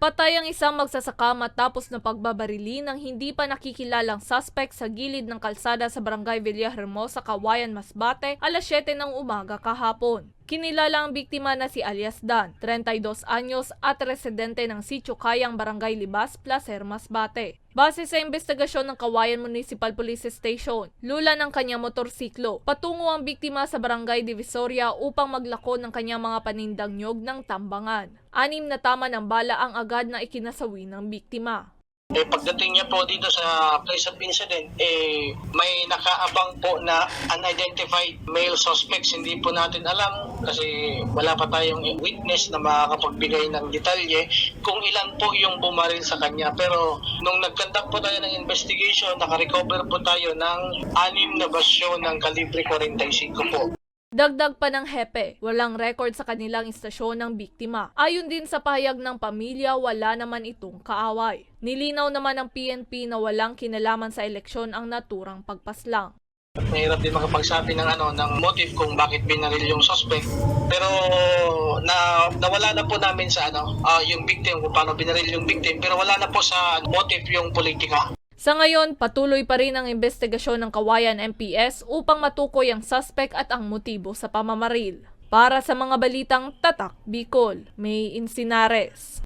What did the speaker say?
Patay ang isang magsasaka matapos na pagbabarili ng hindi pa nakikilalang suspect sa gilid ng kalsada sa barangay Villahermosa, Kawayan, Masbate, alas 7 ng umaga kahapon. Kinilala ang biktima na si alias Dan, 32 anyos at residente ng Sitio Kayang Barangay Libas, Placer, Masbate. Base sa investigasyon ng Kawayan Municipal Police Station, lula ng kanyang motorsiklo. Patungo ang biktima sa Barangay Divisoria upang maglako ng kanyang mga panindang nyog ng tambangan. Anim na tama ng bala ang agad na ikinasawi ng biktima. Eh, pagdating niya po dito sa place of incident, eh, may nakaabang po na unidentified male suspects. Hindi po natin alam kasi wala pa tayong witness na makakapagbigay ng detalye kung ilan po yung bumaril sa kanya. Pero nung nagkandak po tayo ng investigation, nakarecover po tayo ng anim na basyo ng kalibre 45 po. Dagdag pa ng hepe, walang record sa kanilang istasyon ng biktima. Ayon din sa pahayag ng pamilya, wala naman itong kaaway. Nilinaw naman ng PNP na walang kinalaman sa eleksyon ang naturang pagpaslang. Mahirap din makapagsabi ng ano ng motive kung bakit binaril yung suspect. Pero na nawala na po namin sa ano ah, yung victim kung paano binaril yung victim pero wala na po sa motive yung politika. Sa ngayon, patuloy pa rin ang investigasyon ng Kawayan MPS upang matukoy ang suspect at ang motibo sa pamamaril. Para sa mga balitang Tatak Bicol, May Insinares.